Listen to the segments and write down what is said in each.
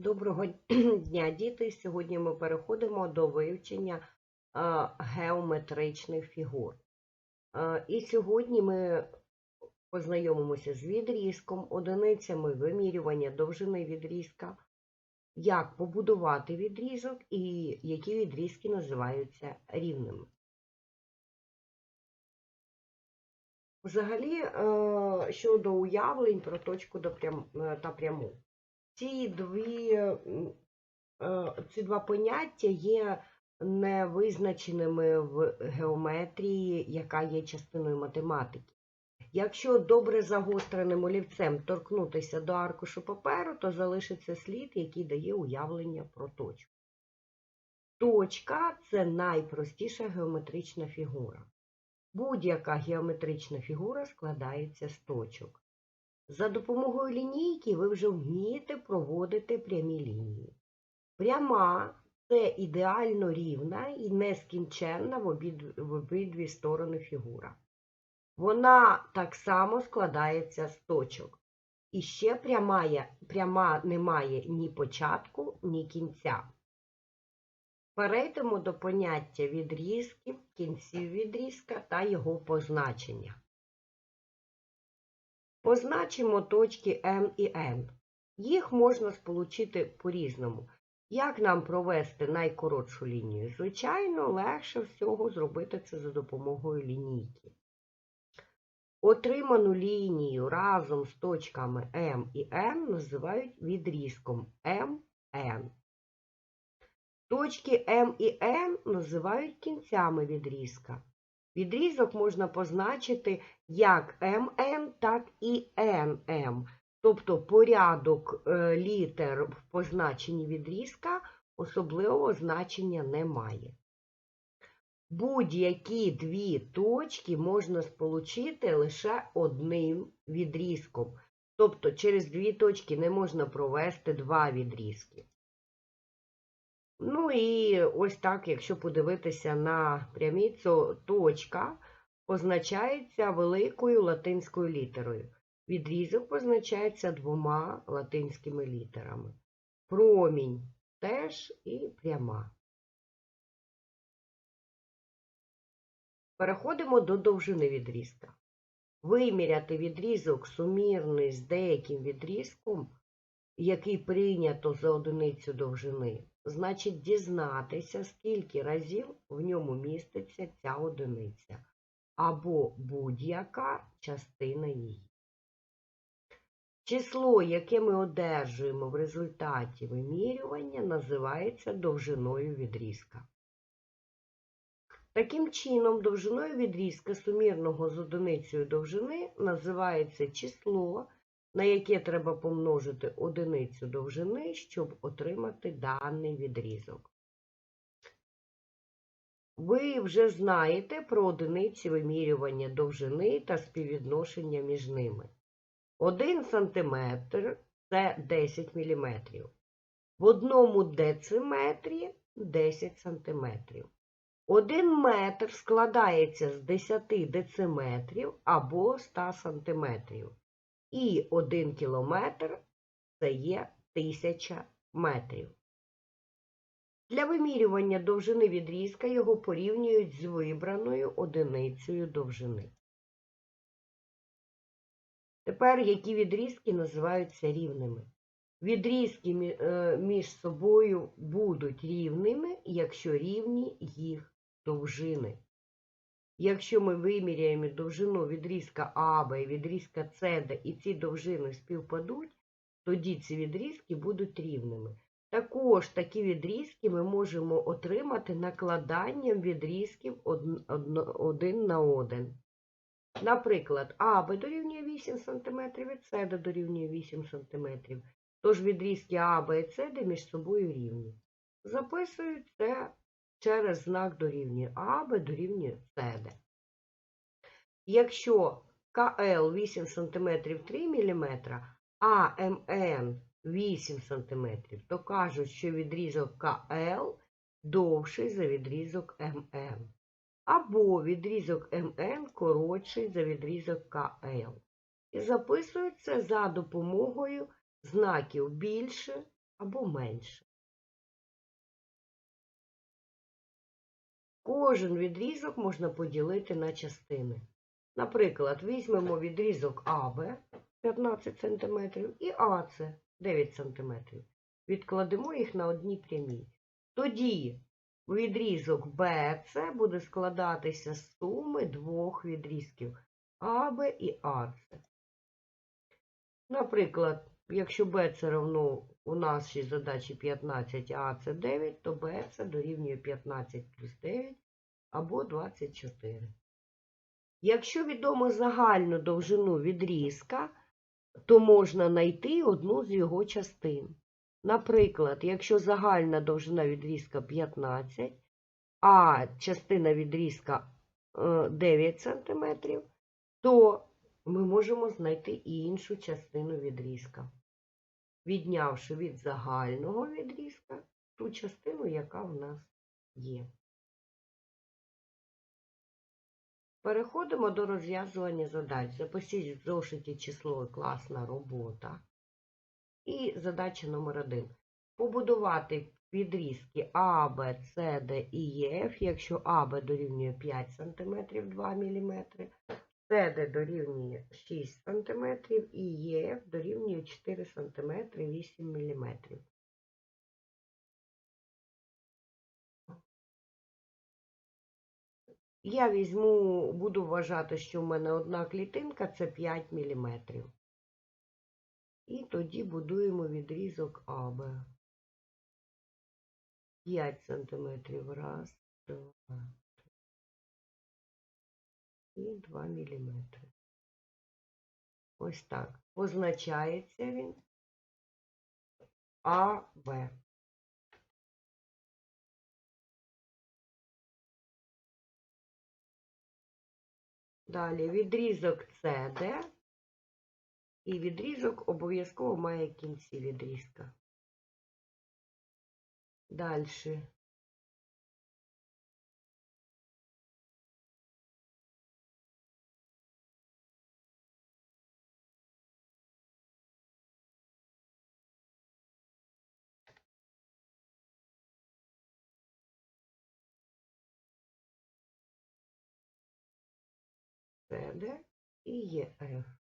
Доброго дня, діти! Сьогодні ми переходимо до вивчення геометричних фігур. І сьогодні ми познайомимося з відрізком, одиницями вимірювання довжини відрізка, як побудувати відрізок і які відрізки називаються рівними. Взагалі, щодо уявлень про точку та пряму. Ці дві, е, ці два поняття є невизначеними в геометрії, яка є частиною математики. Якщо добре загостреним олівцем торкнутися до аркушу паперу, то залишиться слід, який дає уявлення про точку. Точка це найпростіша геометрична фігура. Будь-яка геометрична фігура складається з точок. За допомогою лінійки ви вже вмієте проводити прямі лінії. Пряма це ідеально рівна і нескінченна в обід- в обидві сторони фігура. Вона так само складається з точок. І ще пряма, пряма не має ні початку, ні кінця. Перейдемо до поняття відрізків, кінців відрізка та його позначення. Позначимо точки М і N. Їх можна сполучити по-різному. Як нам провести найкоротшу лінію? Звичайно, легше всього зробити це за допомогою лінійки. Отриману лінію разом з точками М і N називають відрізком МН. Точки М і N називають кінцями відрізка. Відрізок можна позначити як МН, так і НМ. Тобто порядок е, літер в позначенні відрізка особливого значення не має. Будь-які дві точки можна сполучити лише одним відрізком. Тобто через дві точки не можна провести два відрізки. Ну і ось так, якщо подивитися на прямі, то точка позначається великою латинською літерою. Відрізок позначається двома латинськими літерами. Промінь теж і пряма. Переходимо до довжини відрізка. Виміряти відрізок сумірний з деяким відрізком, який прийнято за одиницю довжини, значить дізнатися, скільки разів в ньому міститься ця одиниця, або будь-яка частина її. Число, яке ми одержуємо в результаті вимірювання, називається довжиною відрізка. Таким чином, довжиною відрізка сумірного з одиницею довжини називається число, на яке треба помножити одиницю довжини, щоб отримати даний відрізок. Ви вже знаєте про одиниці вимірювання довжини та співвідношення між ними. 1 см це 10 мм. В одному дециметрі 10 см. Один метр складається з 10 дециметрів або 100 сантиметрів. І 1 кілометр це є 1000 метрів. Для вимірювання довжини відрізка його порівнюють з вибраною одиницею довжини. Тепер які відрізки називаються рівними? Відрізки е, між собою будуть рівними, якщо рівні їх довжини. Якщо ми виміряємо довжину відрізка АБ і відрізка СД, і ці довжини співпадуть, тоді ці відрізки будуть рівними. Також такі відрізки ми можемо отримати накладанням відрізків один на один. Наприклад, АБ дорівнює 8 см і СД дорівнює 8 см. Тож відрізки АБ і СД між собою рівні. Записують це через знак дорівнює АБ дорівнює СД. Якщо КЛ 8 см 3 мм, а МН 8 см, то кажуть, що відрізок КЛ довший за відрізок МН. Або відрізок МН коротший за відрізок КЛ. І записують за допомогою знаків більше або менше. Кожен відрізок можна поділити на частини. Наприклад, візьмемо відрізок АБ 15 см і АЦ 9 см. Відкладемо їх на одній прямій. Тоді відрізок BC буде складатися з суми двох відрізків АБ і АЦ. Наприклад, якщо BC равно у нашій задачі 15, а АЦ 9, то BC дорівнює 15 плюс 9 або 24. Якщо відомо загальну довжину відрізка, то можна знайти одну з його частин. Наприклад, якщо загальна довжина відрізка 15, а частина відрізка е, 9 см, то ми можемо знайти і іншу частину відрізка, віднявши від загального відрізка ту частину, яка в нас є. Переходимо до розв'язування задач. Запишіть в зошиті число класна робота. І задача номер 1. Побудувати відрізки А, Б, С, Д і Е, якщо АБ дорівнює 5 см 2 мм, СД дорівнює 6 см і ЕФ дорівнює 4 см 8 мм. Я візьму, буду вважати, що в мене одна клітинка це 5 мм. І тоді будуємо відрізок АБ. 5 см. Раз, два, і 2 мм. Ось так. Позначається він АБ. Далі відрізок CD і відрізок обов'язково має кінці відрізка. Далі. І ЕФ.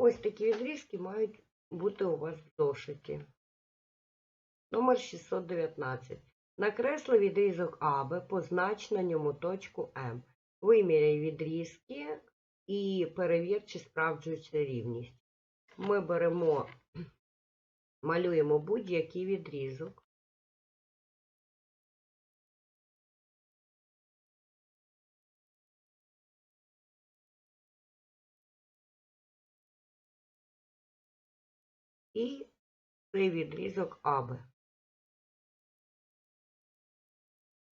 Ось такі відрізки мають бути у вас в зошиті. Номер 619. Накресли відрізок АБ, познач на ньому точку М. Виміряй відрізки і перевір, чи справджується рівність. Ми беремо, малюємо будь-який відрізок. І цей відрізок АБ.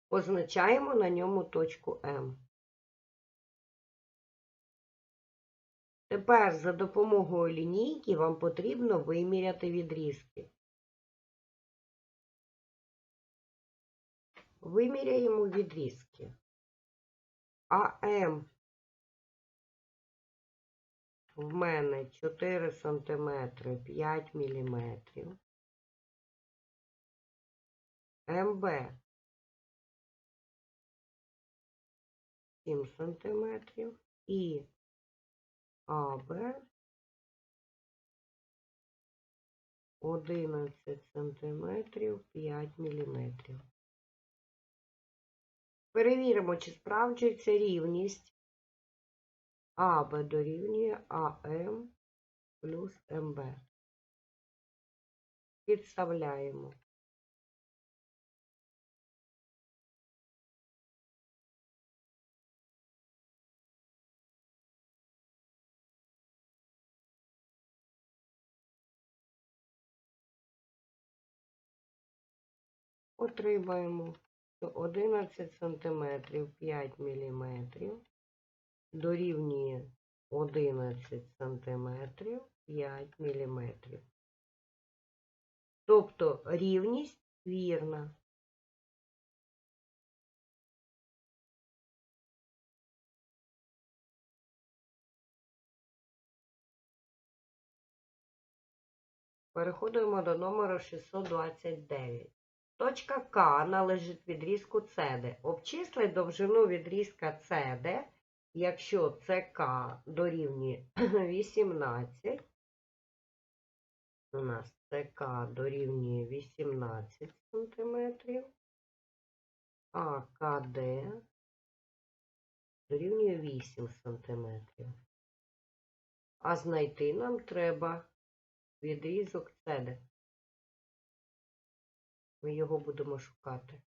Позначаємо на ньому точку М. Тепер за допомогою лінійки вам потрібно виміряти відрізки. Виміряємо відрізки. АМ в мене 4 см 5 мм. МБ 7 см і АБ 11 см 5 мм. Перевіримо, чи справджується рівність АБ дорівнює АМ плюс МБ. Підставляємо. Отримаємо 11 см 5 мм дорівнює 11 см 5 мм. Тобто рівність вірна. Переходимо до номеру 629. Точка К належить відрізку CD. Обчисли довжину відрізка CD, якщо ЦК дорівнює 18. У нас ЦК дорівнює 18 см, а КД дорівнює 8 см. А знайти нам треба відрізок CD. Ми його будемо шукати.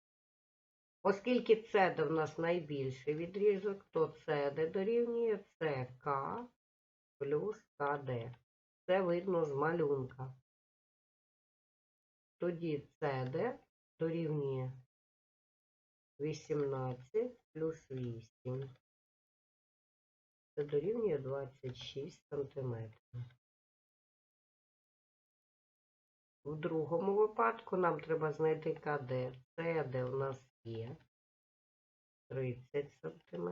Оскільки CD в нас найбільший відрізок, то CD дорівнює ЦК плюс КД. Це видно з малюнка. Тоді CD дорівнює 18 плюс 8. Це дорівнює 26 сантиметрів. В другому випадку нам треба знайти КД. СД у нас є 30 см.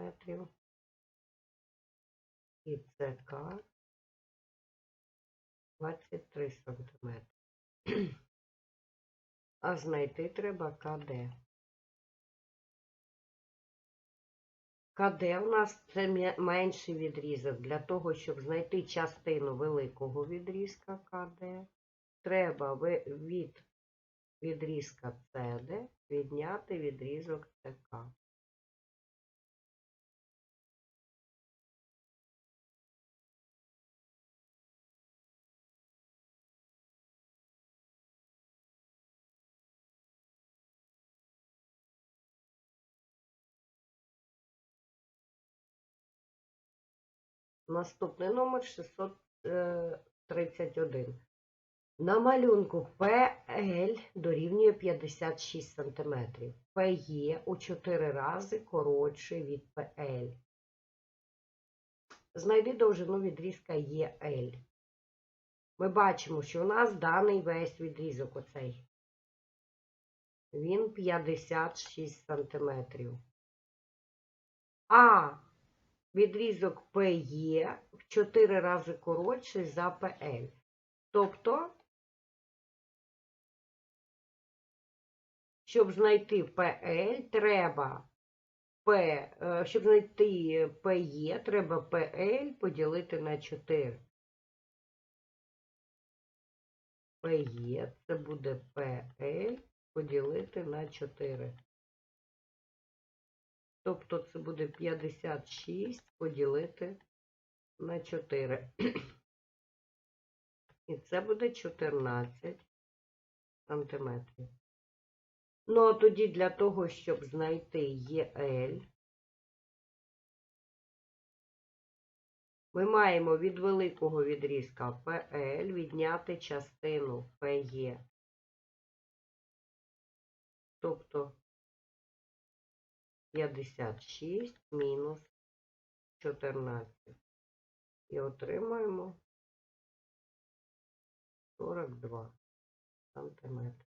І ЦК 23 см. А знайти треба КД. КД у нас це менший відрізок. Для того, щоб знайти частину великого відрізка КД, треба від відрізка CD відняти відрізок ЦК. Наступний номер 631. На малюнку PL дорівнює 56 см. PE у 4 рази коротше від PL. Знайди довжину відрізка EL. Ми бачимо, що у нас даний весь відрізок оцей. Він 56 см. А відрізок PE в 4 рази коротший за PL. Тобто, щоб знайти PL, треба P, е, щоб знайти PE, треба PL поділити на 4. PE це буде PL поділити на 4. Тобто це буде 56 поділити на 4. І це буде 14 сантиметрів. Ну, а тоді для того, щоб знайти ЄЛ, ми маємо від великого відрізка PL відняти частину PE. Тобто 56 мінус 14. І отримаємо 42 сантиметри.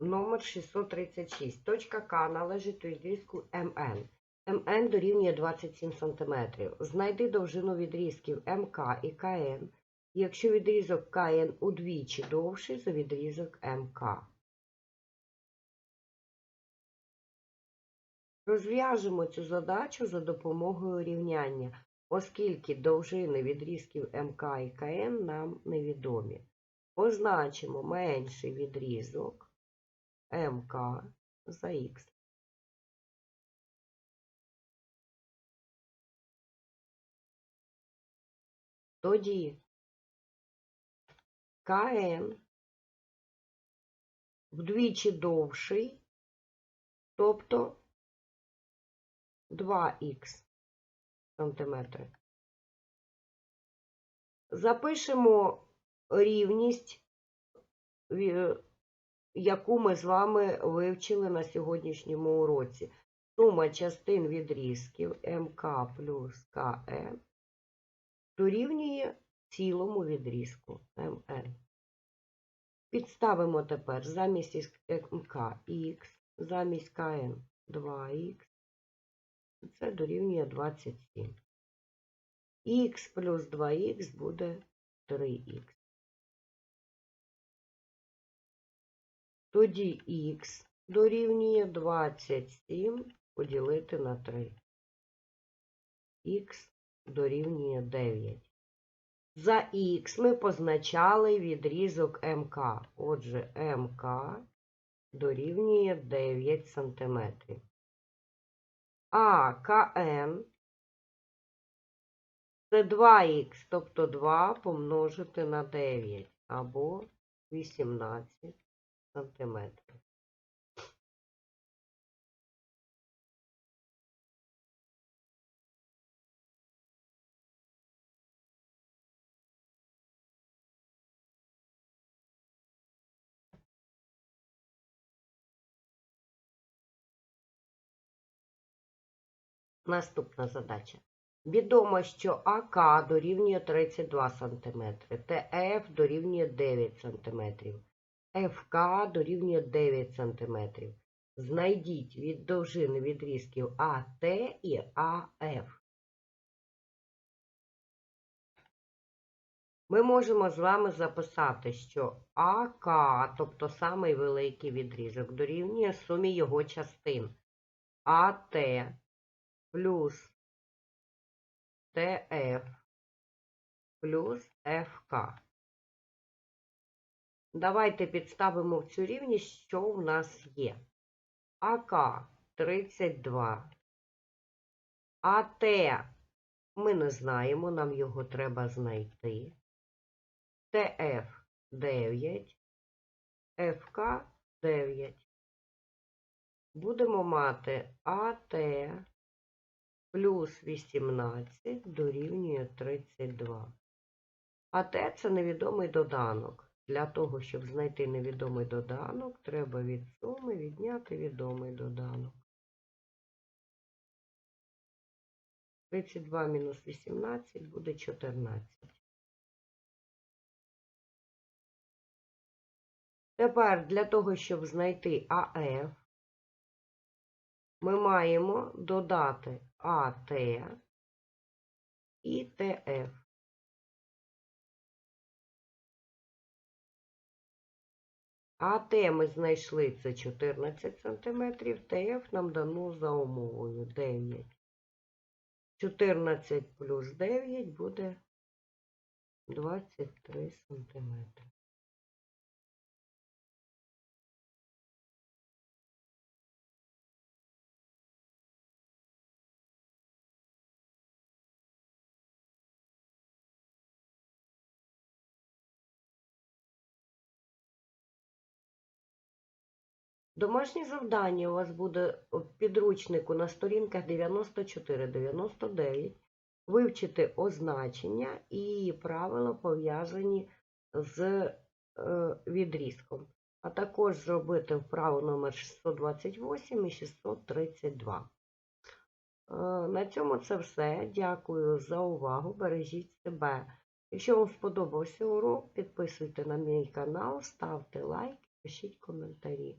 Номер 636. Точка К належить відрізку МН. МН дорівнює 27 см. Знайди довжину відрізків МК і КН, якщо відрізок КН удвічі довший за відрізок МК. Розв'яжемо цю задачу за допомогою рівняння, оскільки довжини відрізків МК і КН нам невідомі. Позначимо менший відрізок МК за Х. Тоді КН вдвічі довший тобто 2х сантиметри. Запишемо рівність, яку ми з вами вивчили на сьогоднішньому уроці. Сума частин відрізків МК плюс КМ дорівнює цілому відрізку МН. Підставимо тепер замість МК Х, замість КН 2х. Це дорівнює 27. Х плюс 2х буде 3х. Тоді х дорівнює 27 поділити на 3. Х дорівнює 9. За х ми позначали відрізок МК. Отже, МК дорівнює 9 см. А КН це 2х, тобто 2 помножити на 9 або 18 сантиметрів. Наступна задача. Відомо, що АК дорівнює 32 см, ТФ дорівнює 9 см, ФК дорівнює 9 см. Знайдіть від довжини відрізків АТ і АФ. Ми можемо з вами записати, що АК, тобто самий великий відрізок, дорівнює сумі його частин АТ плюс ТФ плюс ФК. Давайте підставимо в цю рівність, що в нас є. АК 32. АТ ми не знаємо, нам його треба знайти. ТФ 9, ФК 9. Будемо мати АТ плюс 18 дорівнює 32. А Т це невідомий доданок. Для того, щоб знайти невідомий доданок, треба від суми відняти відомий доданок. 32 мінус 18 буде 14. Тепер для того, щоб знайти АФ, ми маємо додати АТ і ТФ. АТ ми знайшли це 14 см, ТФ нам дано за умовою 9. 14 плюс 9 буде 23 см. Домашнє завдання у вас буде в підручнику на сторінках 94-99 вивчити означення і правила пов'язані з е, відрізком, а також зробити вправу номер 628 і 632. Е, На цьому це все. Дякую за увагу. Бережіть себе. Якщо вам сподобався урок, підписуйте на мій канал, ставте лайк, пишіть коментарі.